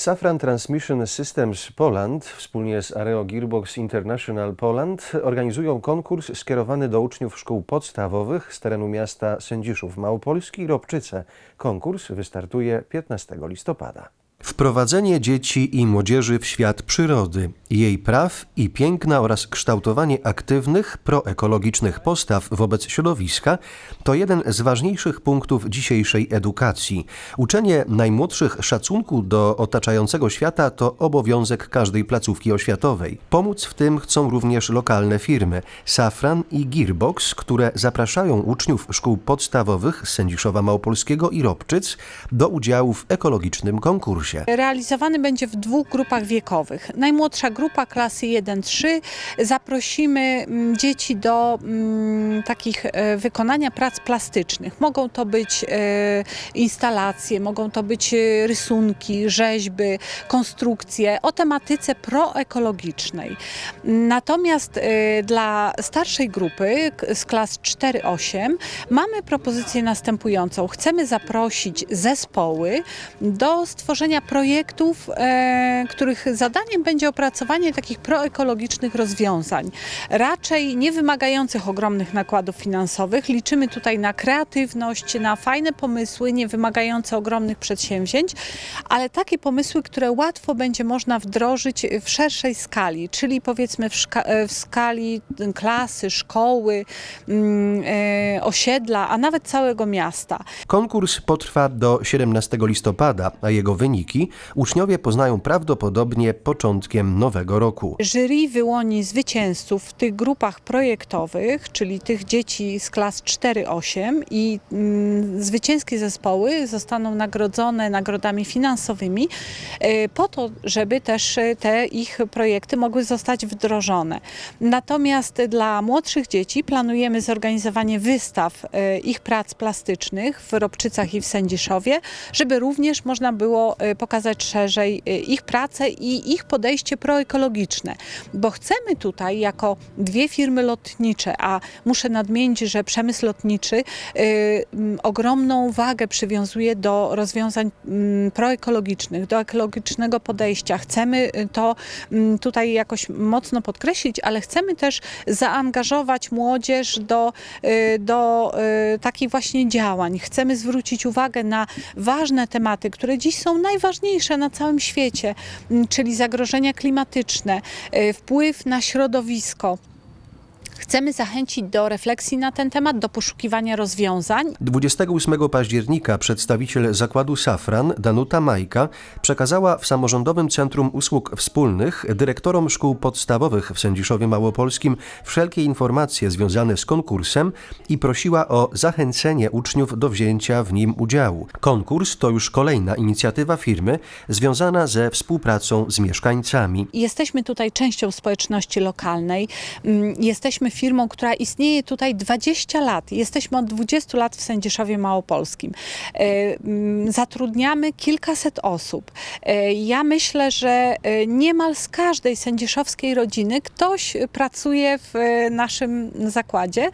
Safran Transmission Systems Poland wspólnie z Areo Gearbox International Poland organizują konkurs skierowany do uczniów szkół podstawowych z terenu miasta Sędziszów Małopolski Robczyce. Konkurs wystartuje 15 listopada. Wprowadzenie dzieci i młodzieży w świat przyrody, jej praw i piękna oraz kształtowanie aktywnych, proekologicznych postaw wobec środowiska to jeden z ważniejszych punktów dzisiejszej edukacji. Uczenie najmłodszych szacunku do otaczającego świata to obowiązek każdej placówki oświatowej. Pomóc w tym chcą również lokalne firmy Safran i Gearbox, które zapraszają uczniów szkół podstawowych Sędziszowa Małopolskiego i Robczyc do udziału w ekologicznym konkursie. Realizowany będzie w dwóch grupach wiekowych. Najmłodsza grupa klasy 1-3 zaprosimy mm, dzieci do mm, takich e, wykonania prac plastycznych. Mogą to być e, instalacje, mogą to być e, rysunki, rzeźby, konstrukcje o tematyce proekologicznej. Natomiast e, dla starszej grupy z klas 4-8 mamy propozycję następującą. Chcemy zaprosić zespoły do stworzenia projektów, e, których zadaniem będzie opracowanie takich proekologicznych rozwiązań. Raczej nie wymagających ogromnych nakładów finansowych. Liczymy tutaj na kreatywność, na fajne pomysły, nie wymagające ogromnych przedsięwzięć, ale takie pomysły, które łatwo będzie można wdrożyć w szerszej skali, czyli powiedzmy w, w skali klasy, szkoły, e, osiedla, a nawet całego miasta. Konkurs potrwa do 17 listopada, a jego wyniki uczniowie poznają prawdopodobnie początkiem nowego roku. Jury wyłoni zwycięzców w tych grupach projektowych, czyli tych dzieci z klas 4-8 i mm, zwycięskie zespoły zostaną nagrodzone nagrodami finansowymi e, po to, żeby też e, te ich projekty mogły zostać wdrożone. Natomiast dla młodszych dzieci planujemy zorganizowanie wystaw e, ich prac plastycznych w Robczycach i w Sędziszowie, żeby również można było e, pokazać szerzej e, ich pracę i ich podejście proekologiczne, bo chcemy tutaj jako dwie firmy lotnicze, a muszę nadmienić, że przemysł lotniczy ogromną wagę przywiązuje do rozwiązań proekologicznych, do ekologicznego podejścia. Chcemy to tutaj jakoś mocno podkreślić, ale chcemy też zaangażować młodzież do, y, do y, takich właśnie działań. Chcemy zwrócić uwagę na ważne tematy, które dziś są najważniejsze na całym świecie, m, czyli zagrożenia klimatyczne, y, wpływ na środowisko. Chcemy zachęcić do refleksji na ten temat, do poszukiwania rozwiązań 28 października przedstawiciel zakładu Safran Danuta Majka przekazała w Samorządowym Centrum Usług Wspólnych dyrektorom szkół podstawowych w Sędziszowie Małopolskim wszelkie informacje związane z konkursem i prosiła o zachęcenie uczniów do wzięcia w nim udziału. Konkurs to już kolejna inicjatywa firmy związana ze współpracą z mieszkańcami. Jesteśmy tutaj częścią społeczności lokalnej. Mm, Jesteśmy firmą, która istnieje tutaj 20 lat. Jesteśmy od 20 lat w Sędziszowie Małopolskim. E, Zatrudniamy kilkaset osób. E, Ja myślę, że e, niemal z każdej sędziszowskiej rodziny ktoś pracuje w naszym zakładzie,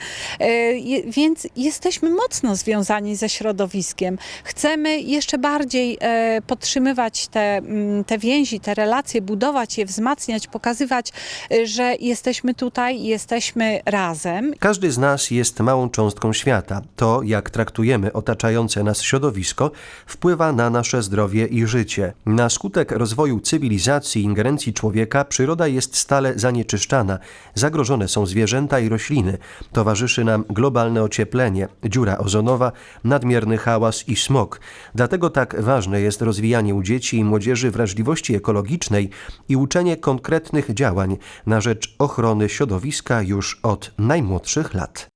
więc jesteśmy mocno związani ze środowiskiem. Chcemy jeszcze bardziej podtrzymywać te, te więzi, te relacje, budować je, wzmacniać, pokazywać, że jesteśmy tutaj, jesteśmy razem. Każdy z nas jest małą cząstką świata. To, jak traktujemy otaczające nas środowisko, wpływa na nasze zdrowie i życie. Na skutek rozwoju cywilizacji i ingerencji człowieka przyroda jest stale zanieczyszczana. Zagrożone są zwierzęta i rośliny. Towarzyszy nam globalne ocieplenie, dziura ozonowa, nadmierny hałas i smog. Dlatego tak ważne jest rozwijanie u dzieci i młodzieży wrażliwości ekologicznej i uczenie konkretnych działań na rzecz ochrony środowiska od najmłodszych lat.